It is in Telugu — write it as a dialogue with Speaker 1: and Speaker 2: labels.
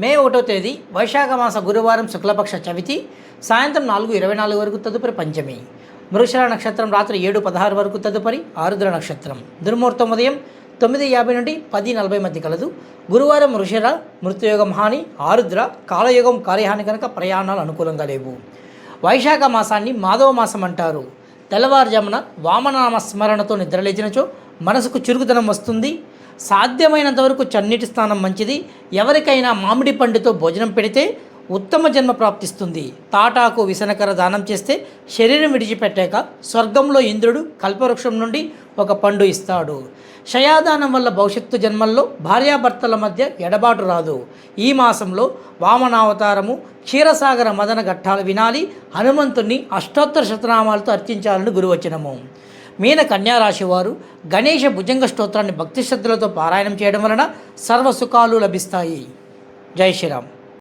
Speaker 1: మే ఒకటో తేదీ వైశాఖ మాస గురువారం శుక్లపక్ష చవితి సాయంత్రం నాలుగు ఇరవై నాలుగు వరకు తదుపరి పంచమి మృషర నక్షత్రం రాత్రి ఏడు పదహారు వరకు తదుపరి ఆరుద్ర నక్షత్రం. దుర్ముహూర్తం ఉదయం తొమ్మిది యాభై నుండి పది నలభై మధ్య కలదు. గురువారం ఋషర మృత్యుయోగం హాని ఆరుద్ర కాలయోగం కార్యహాని కనుక ప్రయాణాలు అనుకూలంగా లేవు. వైశాఖ మాసాన్ని మాధవ మాసం అంటారు. తెల్లవారుజామున వామనామ స్మరణతో నిద్రలేచినచో మనసుకు చురుకుదనం వస్తుంది. సాధ్యమైనంత వరకు చన్నీటి స్నానం మంచిది. ఎవరికైనా మామిడి పండుతో భోజనం పెడితే ఉత్తమ జన్మ ప్రాప్తిస్తుంది. తాటాకు విసనకర దానం చేస్తే శరీరం విడిచిపెట్టాక స్వర్గంలో ఇంద్రుడు కల్పవృక్షం నుండి ఒక పండు ఇస్తాడు. క్షయాదానం వల్ల భవిష్యత్తు జన్మల్లో భార్యాభర్తల మధ్య ఎడబాటు రాదు. ఈ మాసంలో వామనావతారము క్షీరసాగర మదన ఘట్టాలు వినాలి. హనుమంతుణ్ణి అష్టోత్తర శతనామాలతో అర్చించాలని గురువచనము. మీన కన్యారాశి వారు గణేష భుజంగ స్తోత్రాన్ని భక్తి శ్రద్ధలతో పారాయణం చేయడం వలన సర్వ సుఖాలు లభిస్తాయి. జై శ్రీరామ్.